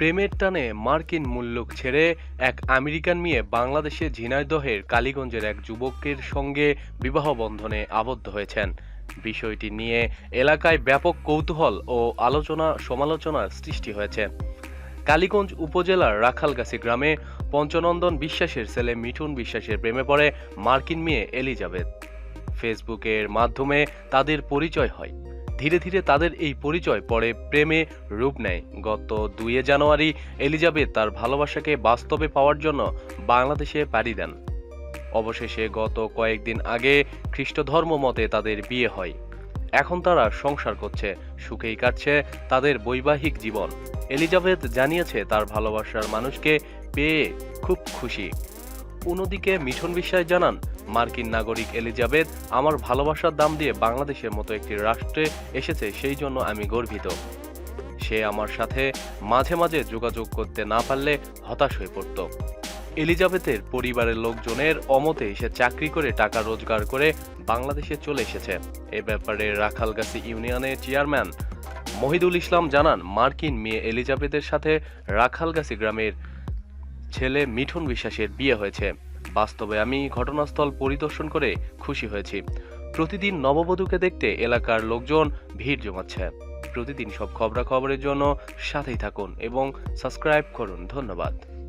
প্রেমের টানে মার্কিন মুল্লুক ছেড়ে এক আমেরিকান মেয়ে বাংলাদেশে ঝিনাইদহের কালীগঞ্জের এক যুবকের সঙ্গে বিবাহ বন্ধনে আবদ্ধ হয়েছেন। বিষয়টি নিয়ে এলাকায় ব্যাপক কৌতূহল ও আলোচনা সমালোচনার সৃষ্টি হয়েছে। কালীগঞ্জ উপজেলার রাখালগাছি গ্রামে পঞ্চনন্দন বিশ্বাসের ছেলে মিঠুন বিশ্বাসের প্রেমে পড়ে মার্কিন মেয়ে এলিজাবেথ। ফেসবুকের মাধ্যমে তাদের পরিচয় হয়। ধীরে ধীরে তাদের এই পরিচয় পরে প্রেমে রূপ নেয়। গত দুইয়ে জানুয়ারি এলিজাবেথ তার ভালোবাসাকে বাস্তবে পাওয়ার জন্য বাংলাদেশে পাড়ি দেন। অবশেষে গত কয়েকদিন আগে খ্রিস্ট ধর্ম মতে তাদের বিয়ে হয়। এখন তারা সংসার করছে, সুখেই কাটছে তাদের বৈবাহিক জীবন। এলিজাবেথ জানিয়েছে তার ভালোবাসার মানুষকে পেয়ে খুব খুশি। অন্যদিকে মিঠুন বিশ্বাস জানান মার্কিন নাগরিক এলিজাবেথ আমার ভালোবাসার দাম দিয়ে বাংলাদেশের মতো একটি রাষ্ট্রে এসেছে, সেই জন্য আমি গর্বিত। সে আমার সাথে মাঝে মাঝে যোগাযোগ করতে না পারলে হতাশ হয়ে পড়ত। এলিজাবেথের পরিবারের লোকজনের অমতে সে চাকরি করে টাকা রোজগার করে বাংলাদেশে চলে এসেছে। এ ব্যাপারে রাখালগাছি ইউনিয়নের চেয়ারম্যান মহিদুল ইসলাম জানান, মার্কিন মেয়ে এলিজাবেথের সাথে রাখালগাছি গ্রামের ছেলে মিঠুন বিশ্বাসের বিয়ে হয়েছে। বাস্তবে আমি ঘটনাস্থল পরিদর্শন করে খুশি হয়েছি। প্রতিদিন নববধূকে দেখতে এলাকার লোকজন ভিড় জমাচ্ছে। প্রতিদিন সব খবরাখবরের জন্য সাথেই থাকুন এবং সাবস্ক্রাইব করুন। ধন্যবাদ।